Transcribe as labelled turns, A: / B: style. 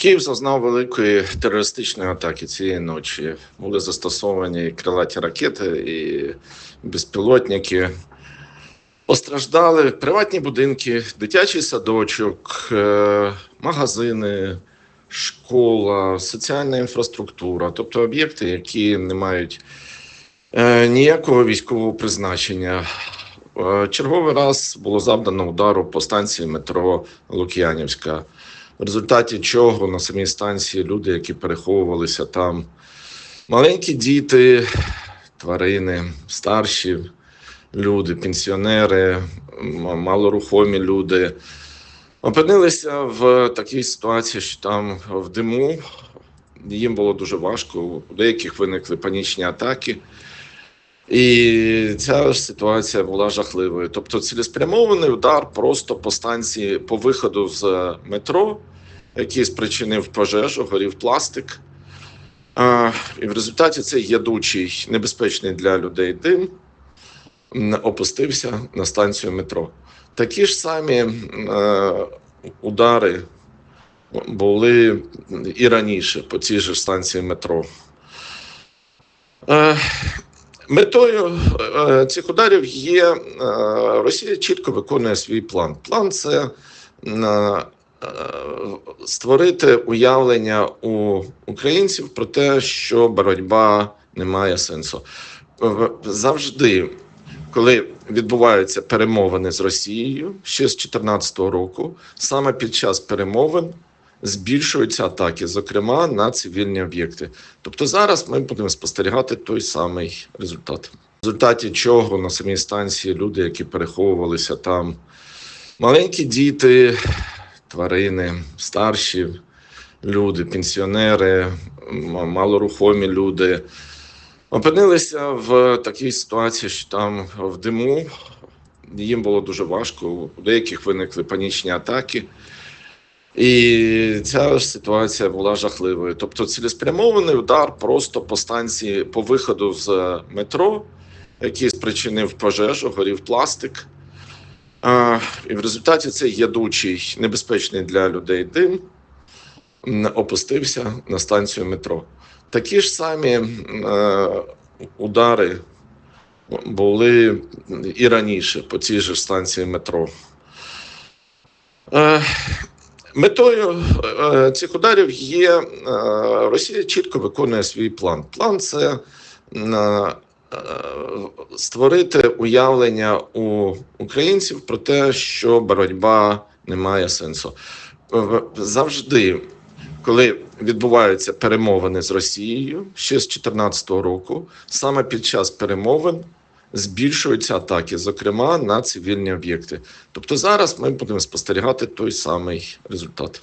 A: Київ зазнав великої терористичної атаки цієї ночі. Були застосовані крилаті ракети і безпілотники. Постраждали приватні будинки, дитячий садочок, е, магазини, школа, соціальна інфраструктура, тобто об'єкти, які не мають е, ніякого військового призначення. Е, Черговий раз було завдано удару по станції метро Лук'янівська, в результаті чого на самій станції люди, які переховувалися там, маленькі діти, тварини, старші люди, пенсіонери, малорухомі люди. Опинилися в такій ситуації, що там в диму їм було дуже важко. У деяких виникли панічні атаки. І ця ж ситуація була жахливою. Тобто, цілеспрямований удар просто по станції, по виходу з метро, який спричинив пожежу, горів пластик. І в результаті цей ядучий, небезпечний для людей дим опустився на станцію метро. Такі ж самі е, удари були і раніше по цій же станції метро. Е, Метою е, цих ударів є е, Росія чітко виконує свій план. План це е, е, створити уявлення у українців про те, що боротьба не має сенсу. Завжди, коли відбуваються перемовини з Росією ще з 2014 року, саме під час перемовин збільшуються атаки, зокрема на цивільні об'єкти. Тобто зараз ми будемо спостерігати той самий результат. В результаті чого на самій станції люди, які переховувалися там, маленькі діти, тварини, старші люди, пенсіонери, малорухомі люди. Опинилися в такій ситуації, що там в диму їм було дуже важко. У деяких виникли панічні атаки. І ця ж ситуація була жахливою. Тобто, цілеспрямований удар просто по станції, по виходу з метро, який спричинив пожежу, горів пластик. А, і в результаті цей ядучий, небезпечний для людей дим опустився на станцію метро. Такі ж самі е, удари були і раніше по цій же станції метро. Е, Метою е, цих ударів є е, Росія чітко виконує свій план. План це е, створити уявлення у українців про те, що боротьба не має сенсу. Завжди, коли відбуваються перемовини з Росією ще з 2014 року, саме під час перемовин збільшуються атаки, зокрема на цивільні об'єкти. Тобто зараз ми будемо спостерігати той самий результат.